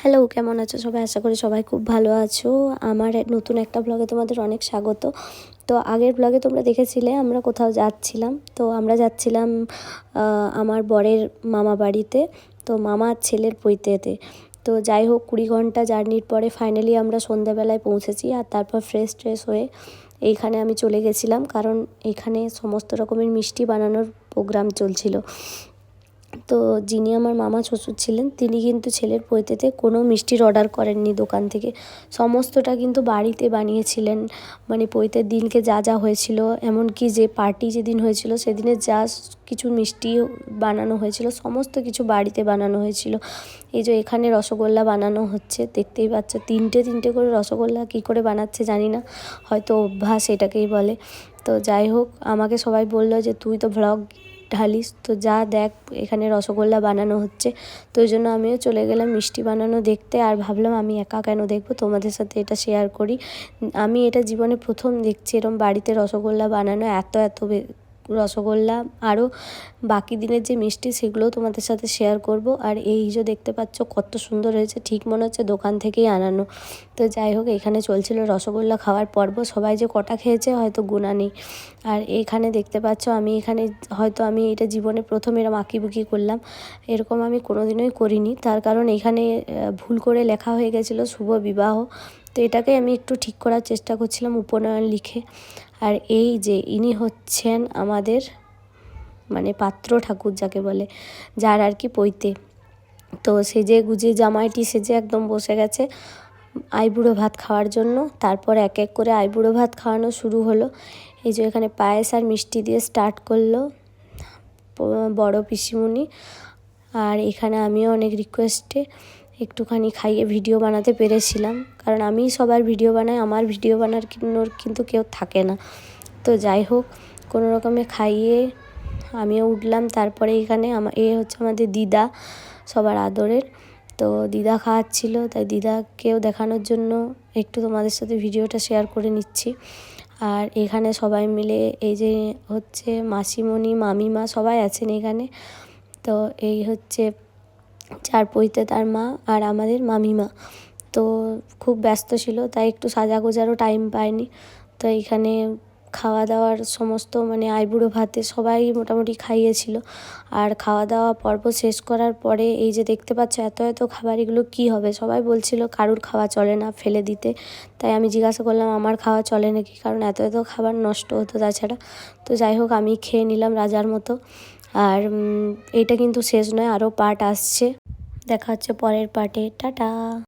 Hello কেমন আছো? সবাই আশা করি সবাই খুব ভালো আছো। আমার নতুন একটা ব্লগে তোমাদের অনেক স্বাগত। তো আগের ব্লগে তোমরা দেখেছিলে, আমরা কোথাও যাচ্ছিলাম। তো আমরা যাচ্ছিলাম আমার বরের মামা বাড়িতে, তো মামার ছেলের পৈতেতে। তো যাই হোক, কুড়ি ঘণ্টা জার্নির পরে ফাইনালি আমরা সন্ধ্যাবেলায় পৌঁছেছি আর তারপর ফ্রেশ ট্রেশ হয়ে এইখানে আমি চলে গেছিলাম। কারণ এখানে সমস্ত রকমের মিষ্টি বানানোর প্রোগ্রাম চলছিল। তো যিনি আমার মামা শ্বশুর ছিলেন, তিনি কিন্তু ছেলের পৈতেতে কোনো মিষ্টির অর্ডার করেননি দোকান থেকে। সমস্তটা কিন্তু বাড়িতে বানিয়েছিলেন। মানে পৈতের দিনকে যা যা হয়েছিল, এমনকি যে পার্টি যেদিন হয়েছিল, সেদিনে যা কিছু মিষ্টি বানানো হয়েছিল, সমস্ত কিছু বাড়িতে বানানো হয়েছিল। এই যে এখানে রসগোল্লা বানানো হচ্ছে, দেখতেই পাচ্ছ, তিনটে তিনটে করে রসগোল্লা কী করে বানাচ্ছে জানি না, হয়তো অভ্যাস এটাকেই বলে। তো যাই হোক, আমাকে সবাই বলল যে, তুই তো ভ্লগ ঢালিস, তো যা দেখ, এখানে রসগোল্লা বানানো হচ্ছে। তো ওই জন্য আমিও চলে গেলাম মিষ্টি বানানো দেখতে, আর ভাবলাম আমি একা কেন দেখব? তোমাদের সাথে এটা শেয়ার করি। আমি এটা জীবনে প্রথম দেখছি, এরম বাড়িতে রসগোল্লা বানানো এত এত রসগোল্লা আরও বাকি দিনের যে মিষ্টি সেগুলোও তোমাদের সাথে শেয়ার করব। আর এই যে দেখতে পাচ্ছ কত সুন্দর হয়েছে, ঠিক মনে হচ্ছে দোকান থেকেই আনানো। তো যাই হোক, এখানে চলছিল রসগোল্লা খাওয়ার পর্ব। সবাই যে কটা খেয়েছে হয়তো গুণা নেই। আর এখানে দেখতে পাচ্ছ আমি এখানে হয়তো আমি এটা জীবনে প্রথম এরম আঁকিবুকি করলাম। এরকম আমি কোনোদিনই করিনি। তার কারণ এখানে ভুল করে লেখা হয়ে গেছিল শুভ বিবাহ। তো এটাকে আমি একটু ঠিক করার চেষ্টা করছিলাম উপনয়ন লিখে। আর এই যে ইনি হচ্ছেন আমাদের মানে পাত্র ঠাকুর যাকে বলে, যার আর কি পৈতে। তো সেজে গুজে জামাইটি সেজে একদম বসে গেছে আইবুড়ো ভাত খাওয়ার জন্য, তারপর এক এক করে আইবুড়ো ভাত খাওয়ানো শুরু হলো। এই যে এখানে পায়েস আর মিষ্টি দিয়ে স্টার্ট করল বড় পিসিমণি আর এখানে আমিও অনেক রিকোয়েস্টে একটুখানি খাইয়ে ভিডিও বানাতে পেরেছিলাম। কারণ আমি সবার ভিডিও বানাই, আমার ভিডিও বানানোর কিন্তু কেউ থাকে না। তো যাই হোক, কোনো রকমে খাইয়ে আমিও উঠলাম। তারপরে এখানে আমার এ হচ্ছে আমাদের দিদা, সবার আদরের। তো দিদা খাওয়াচ্ছিল, তাই দিদাকেও দেখানোর জন্য একটু তোমাদের সাথে ভিডিওটা শেয়ার করে নিচ্ছি। আর এখানে সবাই মিলে এই যে হচ্ছে মাসিমণি, মামিমা সবাই আছেন এখানে। তো এই হচ্ছে চার পৈতে তার মা আর আমাদের মামিমা। তো খুব ব্যস্ত ছিল, তাই একটু সাজা গোজারও টাইম পায়নি তো এইখানে খাওয়া দাওয়ার সমস্ত মানে আইবুড়ো ভাতে সবাই মোটামুটি খাইয়েছিল। আর খাওয়া দাওয়া পর্ব শেষ করার পরে এই যে দেখতে পাচ্ছ এত এত খাবার এগুলো কী হবে? সবাই বলছিল, কারুর খাওয়া চলে না ফেলে দিতে। তাই আমি জিজ্ঞাসা করলাম, আমার খাওয়া চলে নাকি? কারণ এত এত খাবার নষ্ট হতো তাছাড়া। তো যাই হোক, আমি খেয়ে নিলাম রাজার মতো। আর এটা কিন্তু শেষ নয় আরও পার্ট আসছে। দেখা হচ্ছে পরের পার্টে টাটা!